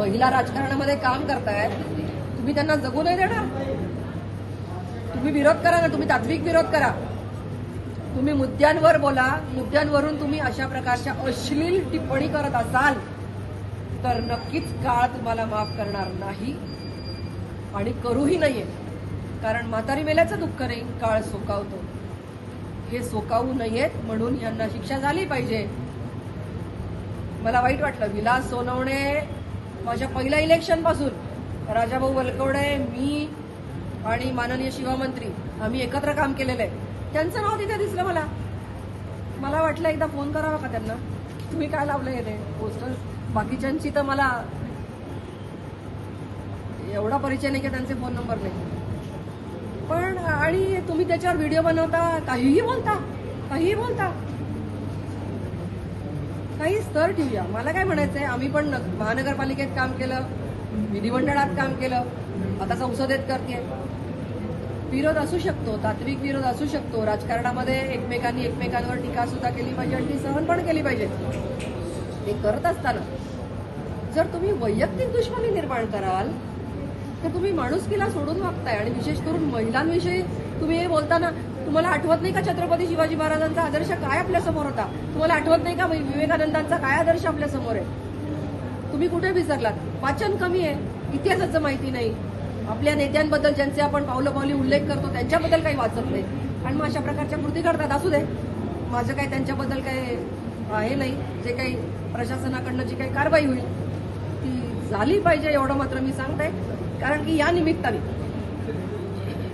महिला राजकारणामध्ये काम करताय तुम्ही त्यांना जगू नाही देणार. तुम्ही विरोध करा ना तुम्ही तात्विक विरोध करा. तुम्ही मुद्द्यांवर बोला मुद्द्यांवरून तुम्ही अशा प्रकारच्या अश्लील टिप्पणी करत असाल तर नक्कीच काळ तुम्हाला माफ करणार नाही. आणि करूही नाहीये कारण म्हातारी मेल्याचं दुःख नाही काळ सोकावतो. हे सोकावू नयेत म्हणून यांना शिक्षा झाली पाहिजे. मला वाईट वाटलं विलास सोनवणे माझ्या पहिल्या इलेक्शनपासून राजाभाऊ वलकवडे मी आणि माननीय शिवमंत्री आम्ही एकत्र काम केलेलं आहे. त्यांचं नाव तिथे दिसलं मला. मला वाटलं एकदा फोन करावा का त्यांना? तुम्ही काय लावलं हे ते पोस्टर बाकीच्यांची तर मला एवढा परिचय नाही की त्यांचे फोन नंबर नाही. पण आणि तुम्ही त्याच्यावर व्हिडिओ बनवता काहीही बोलता काहीही बोलता. काही स्तर ठेवूया. मला काय म्हणायचंय आम्ही पण महानगरपालिकेत काम केलं विधिमंडळात काम केलं आता संसदेत करते. विरोध असू शकतो तात्विक विरोध असू शकतो. राजकारणामध्ये एकमेकांनी एकमेकांवर टीका सुद्धा केली पाहिजे आणि ती सहन पण केली पाहिजे. ते करत असताना जर तुम्ही वैयक्तिक दुश्मनी निर्माण कराल तर तुम्ही माणुसकीला सोडून वागताय आणि विशेष करून महिलांविषयी तुम्ही हे बोलताना तुम्हाला आठवत नाही का छत्रपती शिवाजी महाराजांचा आदर्श काय आपल्यासमोर होता? तुम्हाला आठवत नाही का विवेकानंदांचा काय आदर्श आपल्यासमोर आहे? तुम्ही कुठे विसरलात? वाचन कमी आहे. इतिहासाचं माहिती नाही. आपल्या नेत्यांबद्दल ज्यांचे आपण पावलं पावली उल्लेख करतो त्यांच्याबद्दल काही वाचत नाही. आणि मग अशा प्रकारच्या कृती करतात असू दे. माझं काही त्यांच्याबद्दल काही हे नाही. जे काही प्रशासनाकडनं जी काही कारवाई होईल ती झाली पाहिजे एवढं मात्र मी सांगते. कारण की या निमित्ताने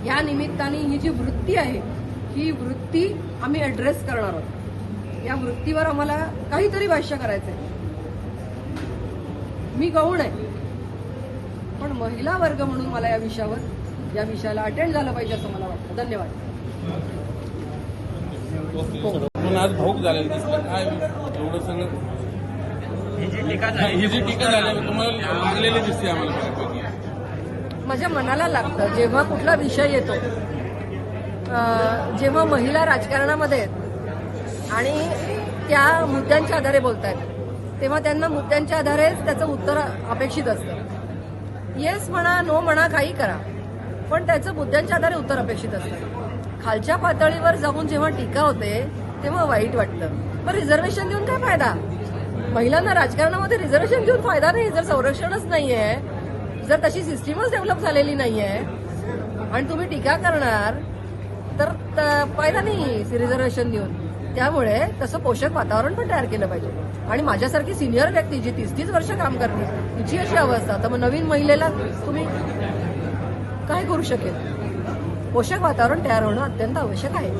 या निमित्ताने ही जी वृत्ती आहे ही वृत्ती आम्ही ऍड्रेस करणार आहोत. या वृत्तीवर आम्हाला काहीतरी भाष्य करायचंय. मी गौण आहे. पण महिला वर्ग म्हणून मला या विषयावर या विषयाला अटेंड झालं पाहिजे असं मला वाटतं. धन्यवाद. पण आज भाऊक झालेलं दिसलं काय एवढं सगळं ही जी टीका झाली ही जी टीका झाली तुम्हाला मागलेली दिसते आम्हाला. बऱ्यापैकी. माझ्या मनाला लागतं जेव्हा कुठला विषय येतो जेव्हा महिला राजकारणामध्ये आहेत आणि त्या मुद्द्यांच्या आधारे बोलतायत तेव्हा त्यांना मुद्द्यांच्या आधारेच त्याचं उत्तर अपेक्षित असतं. येस म्हणा नो म्हणा काही करा पण त्याचं मुद्द्यांच्या आधारे उत्तर अपेक्षित असतं. खालच्या पातळीवर जाऊन जेव्हा टीका होते तेव्हा वाईट वाटतं. पण रिझर्वेशन देऊन काय फायदा? महिलांना राजकारणामध्ये रिझर्वेशन देऊन फायदा नाही जर संरक्षणच नाहीये जर तशी सिस्टीमच डेव्हलप झालेली नाहीये आणि तुम्ही टीका करणार तर फायदा नाही रिझर्वेशन देऊन त्यामुळे तसं पोषक वातावरण पण तयार केलं पाहिजे. आणि माझ्यासारखी सिनियर व्यक्ती जी तीस तीस वर्ष काम करते तिची अशी अवस्था तर मग नवीन महिलेला तुम्ही काय करू शकेल? पोषक वातावरण तयार होणं अत्यंत आवश्यक आहे.